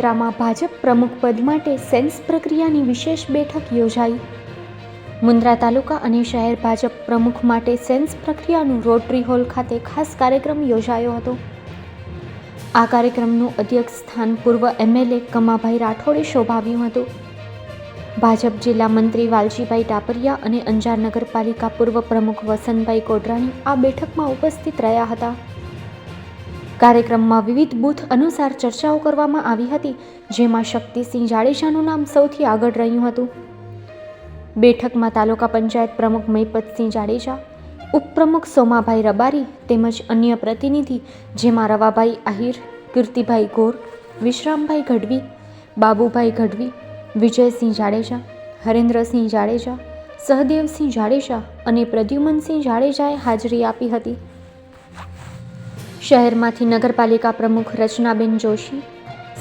મુન્દ્રામાં ભાજપ પ્રમુખ પદ માટે સેન્સ પ્રક્રિયાની વિશેષ બેઠક યોજાઈ. મુન્દ્રા તાલુકા અને શહેર ભાજપ પ્રમુખ માટે સેન્સ પ્રક્રિયાનું રોટરી હોલ ખાતે ખાસ કાર્યક્રમ યોજાયો હતો. આ કાર્યક્રમનું અધ્યક્ષ સ્થાન પૂર્વ એમએલએ કમાભાઈ રાઠોડે શોભાવ્યું હતું. ભાજપ જિલ્લા મંત્રી વાલજીભાઈ ટાપરિયા અને અંજાર નગરપાલિકા પૂર્વ પ્રમુખ વસંતભાઈ કોડરાણી આ બેઠકમાં ઉપસ્થિત રહ્યા હતા. કાર્યક્રમમાં વિવિધ બૂથ અનુસાર ચર્ચાઓ કરવામાં આવી હતી, જેમાં શક્તિસિંહ જાડેજાનું નામ સૌથી આગળ રહ્યું હતું. બેઠકમાં તાલુકા પંચાયત પ્રમુખ મહિપતસિંહ જાડેજા, ઉપપ્રમુખ સોમાભાઈ રબારી તેમજ અન્ય પ્રતિનિધિ, જેમાં રવાભાઈ આહિર, કીર્તિભાઈ ગોર, વિશ્રામભાઈ ગઢવી, બાબુભાઈ ગઢવી, વિજયસિંહ જાડેજા, હરેન્દ્રસિંહ જાડેજા, સહદેવસિંહ જાડેજા અને પ્રદ્યુમનસિંહ જાડેજાએ હાજરી આપી હતી. શહેરમાંથી નગરપાલિકા પ્રમુખ રચનાબેન જોશી,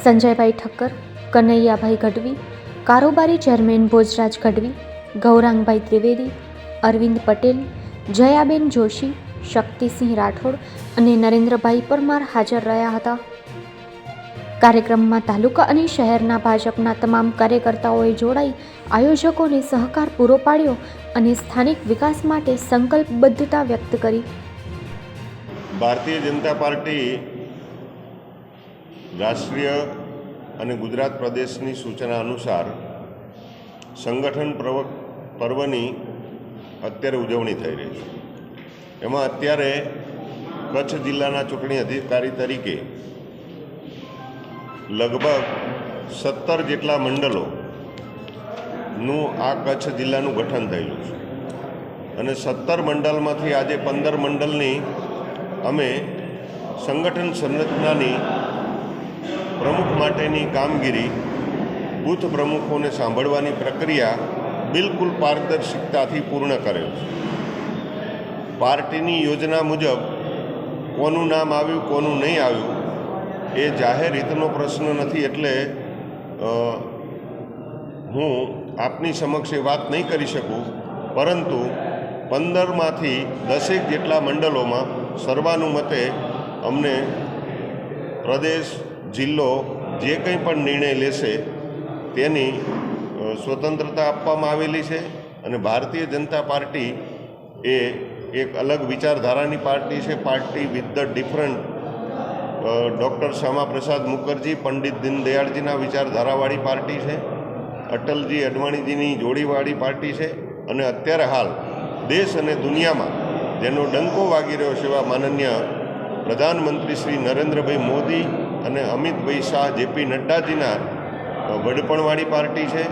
સંજયભાઈ ઠક્કર, કનૈયાભાઈ ગઢવી, કારોબારી ચેરમેન ભોજરાજ ગઢવી, ગૌરાંગભાઈ ત્રિવેદી, અરવિંદ પટેલ, જયાબેન જોશી, શક્તિસિંહ રાઠોડ અને નરેન્દ્રભાઈ પરમાર હાજર રહ્યા હતા. કાર્યક્રમમાં તાલુકા અને શહેરના ભાજપના તમામ કાર્યકર્તાઓએ જોડાઈ આયોજકોને સહકાર પૂરો પાડ્યો અને સ્થાનિક વિકાસ માટે સંકલ્પબદ્ધતા વ્યક્ત કરી. ભારતીય જનતા પાર્ટી રાષ્ટ્રીય અને ગુજરાત પ્રદેશની સૂચના અનુસાર સંગઠન પ્રવ, પર્વની અત્યારે ઉજવણી થઈ રહી છે. એમાં અત્યારે કચ્છ જિલ્લાના ચૂંટણી અધિકારી તરીકે લગભગ સત્તર જેટલા મંડળોનું આ કચ્છ જિલ્લાનું ગઠન થયેલું છે. અને સત્તર મંડળમાંથી આજે પંદર મંડળની અમે સંગઠન સંરચનાની પ્રમુખ માટેની કામગીરી બૂથ પ્રમુખોને સાંભળવાની પ્રક્રિયા બિલકુલ પારદર્શિકતાથી પૂર્ણ કરેલ છે. પાર્ટીની યોજના મુજબ કોનું નામ આવ્યું, કોનું નહીં આવ્યું, એ જાહેર હિતનો પ્રશ્ન નથી એટલે હું આપની સમક્ષ એ વાત નહીં કરી શકું, પરંતુ પંદરમાંથી દસેક જેટલા મંડળોમાં સર્વાનુમતે અમને પ્રદેશ, જિલ્લો જે કંઈ પણ નિર્ણય લેશે તેની સ્વતંત્રતા આપવામાં આવેલી છે અને ભારતીય જનતા પાર્ટી એ એક અલગ વિચારધારાની પાર્ટી છે. Party with the different doctor Shyamaprasad Mukherjee, Pandit દીનદયાળજીના વિચારધારાવાળી પાર્ટી છે. અટલજી અડવાણીજીની જોડીવાળી પાર્ટી છે. અને અત્યારે હાલ દેશ અને દુનિયામાં જેનો ડંકો વાગી રહ્યો છે એવા માનનીય પ્રધાનમંત્રી શ્રી નરેન્દ્રભાઈ મોદી અને અમિતભાઈ શાહ, જેપી નડ્ડાજીના વડપણવાળી પાર્ટી છે.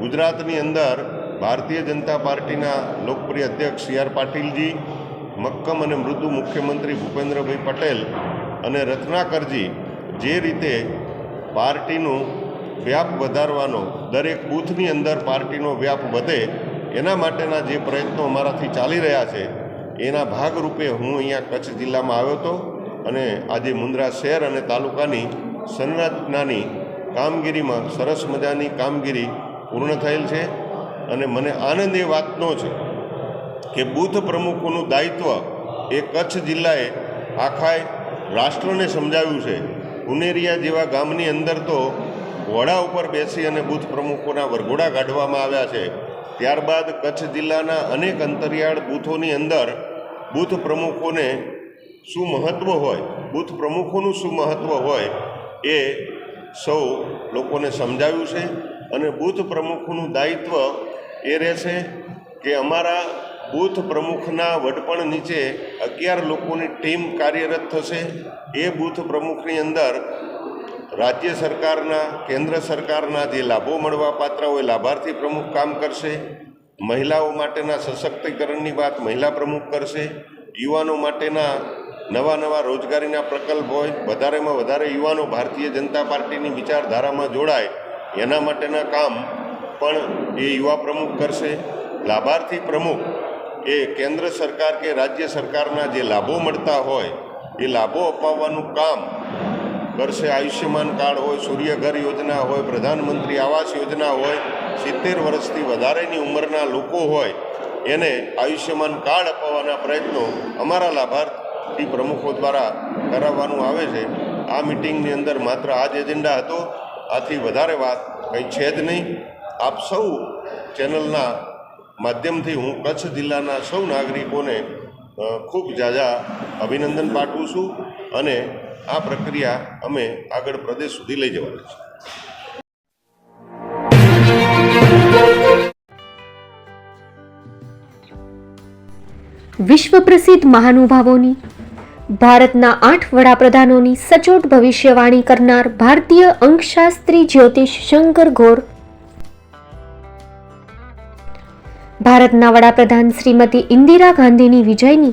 ગુજરાતની અંદર ભારતીય જનતા પાર્ટીના લોકપ્રિય અધ્યક્ષ સી આર પાટીલજી, મક્કમ અને મૃદુ મુખ્યમંત્રી ભૂપેન્દ્રભાઈ પટેલ અને રત્નાકરજી જે રીતે પાર્ટીનું વ્યાપ વધારવાનો, દરેક બૂથની અંદર પાર્ટીનો વ્યાપ વધે, એના માટેના જે પ્રયત્નો અમારાથી ચાલી રહ્યા છે એના ભાગરૂપે હું અહીંયા કચ્છ જિલ્લામાં આવ્યો હતો અને આજે મુન્દ્રા શહેર અને તાલુકાની સંરચનાની કામગીરીમાં સરસ મજાની કામગીરી પૂર્ણ થયેલ છે અને મને આનંદ એ વાતનો છે કે બૂથ પ્રમુખોનું દાયિત્વ એ કચ્છ જિલ્લાએ આખાય રાષ્ટ્રને સમજાવ્યું છે. ઉનેરિયા જેવા ગામની અંદર તો વડા ઉપર બેસી અને બૂથ પ્રમુખોના વરઘોડા કાઢવામાં આવ્યા છે. ત્યારબાદ કચ્છ જિલ્લાના અનેક અંતરિયાળ બૂથોની અંદર બૂથ પ્રમુખોને શું મહત્ત્વ હોય, બૂથ પ્રમુખોનું શું મહત્ત્વ હોય એ સૌ લોકોને સમજાવ્યું છે અને બૂથ પ્રમુખનું દાયિત્વ એ રહેશે કે અમારા બૂથ પ્રમુખના વડપણ નીચે અગિયાર લોકોની ટીમ કાર્યરત થશે. એ બૂથ પ્રમુખની અંદર રાજ્ય સરકારના, કેન્દ્ર સરકારના જે લાભો મળવા પાત્ર હોય, લાભાર્થી પ્રમુખ કામ કરશે, મહિલાઓ માટેના સશક્તિકરણની વાત મહિલા પ્રમુખ કરશે, યુવાનો માટેના નવા નવા રોજગારીના પ્રકલ્પ હોય, વધારેમાં વધારે યુવાનો ભારતીય જનતા પાર્ટીની વિચારધારામાં જોડાય, એના માટેના કામ પણ એ યુવા પ્રમુખ કરશે. લાભાર્થી પ્રમુખ એ કેન્દ્ર સરકાર કે રાજ્ય સરકારના જે લાભો મળતા હોય, એ લાભો અપાવવાનું કામ કરશે આયુષ્યમાન કાર્ડ હોય સૂર્યઘર યોજના હોય, પ્રધાનમંત્રી આવાસ યોજના હોય, સિત્તેર વર્ષથી વધારેની ઉંમરના લોકો હોય, એને આયુષ્યમાન કાર્ડ અપાવવાના પ્રયત્નો અમારા લાભાર્થી પ્રમુખો દ્વારા કરાવવાનું આવે છે. આ મિટિંગની અંદર માત્ર આ જ એજન્ડા હતો, આથી વધારે વાત કંઈ છે જ નહીં. આપ સૌ ચેનલના માધ્યમથી હું કચ્છ જિલ્લાના સૌ નાગરિકોને ખૂબ જાજા અભિનંદન પાઠવું છું અને આ પ્રક્રિયા અમે આગળ પ્રદેશ સુધી લઈ જવાના છીએ. વિશ્વ પ્રસિદ્ધ મહાનુભાવોની, ભારતના આઠ વડાપ્રધાનોની સચોટ ભવિષ્યવાણી કરનાર ભારતીય અંકશાસ્ત્રી જ્યોતિષ શંકર ઘોર ભારતના વડાપ્રધાન શ્રીમતી ઇન્દિરા ગાંધીની વિજયની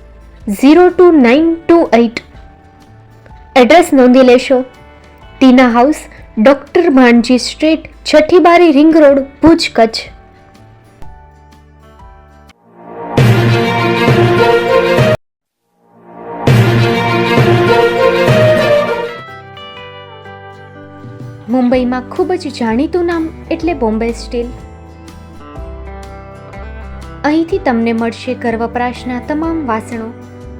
zero two nine two eight. Address નોંધી લેશો. Tina house, doctor Bhanji street છઠ્ઠી બારી રિંગ રોડ, ભુજ કચ્છ. મુંબઈમાં ખૂબ જ જાણીતું નામ એટલે બોમ્બે સ્ટીલ. અહીંથી તમને મળશે ઘર વપરાશના તમામ વાસણો.